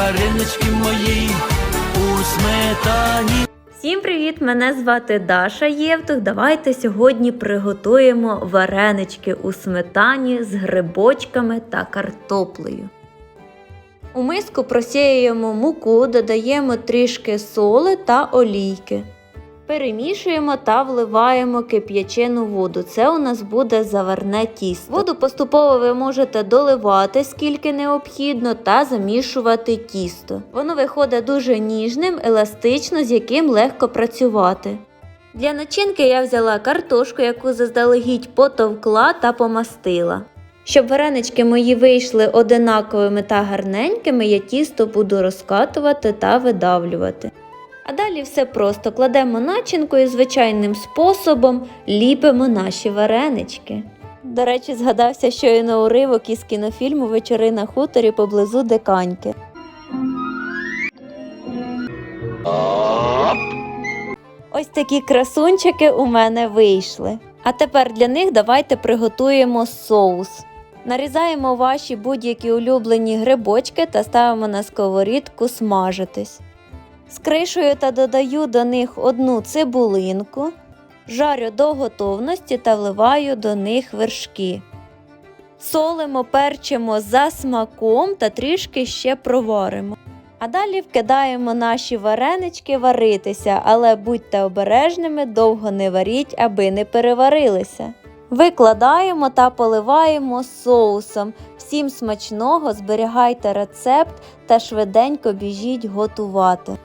варенички мої у сметані. Всім привіт! Мене звати Даша Євтух. Давайте сьогодні приготуємо варенички у сметані з грибочками та картоплею. У миску просіюємо муку, додаємо трішки соли та олійки. Перемішуємо та вливаємо кип'ячену воду. Це у нас буде заварне тісто. Воду поступово ви можете доливати скільки необхідно та замішувати тісто. Воно виходить дуже ніжним, еластично, з яким легко працювати. Для начинки я взяла картошку, яку заздалегідь потовкла та помастила. Щоб варенички мої вийшли одинаковими та гарненькими, я тісто буду розкатувати та видавлювати. А далі все просто кладемо начинку і звичайним способом ліпимо наші варенички. До речі, згадався щойно уривок із кінофільму Вечори на хуторі поблизу Диканьки. Ось такі красунчики у мене вийшли. А тепер для них давайте приготуємо соус. Нарізаємо ваші будь-які улюблені грибочки та ставимо на сковорідку смажитись. Скришую та додаю до них одну цибулинку, жарю до готовності та вливаю до них вершки. Солимо, перчимо за смаком та трішки ще проваримо. А далі вкидаємо наші варенички варитися, але будьте обережними, довго не варіть, аби не переварилися. Викладаємо та поливаємо соусом. Всім смачного, зберігайте рецепт та швиденько біжіть готувати.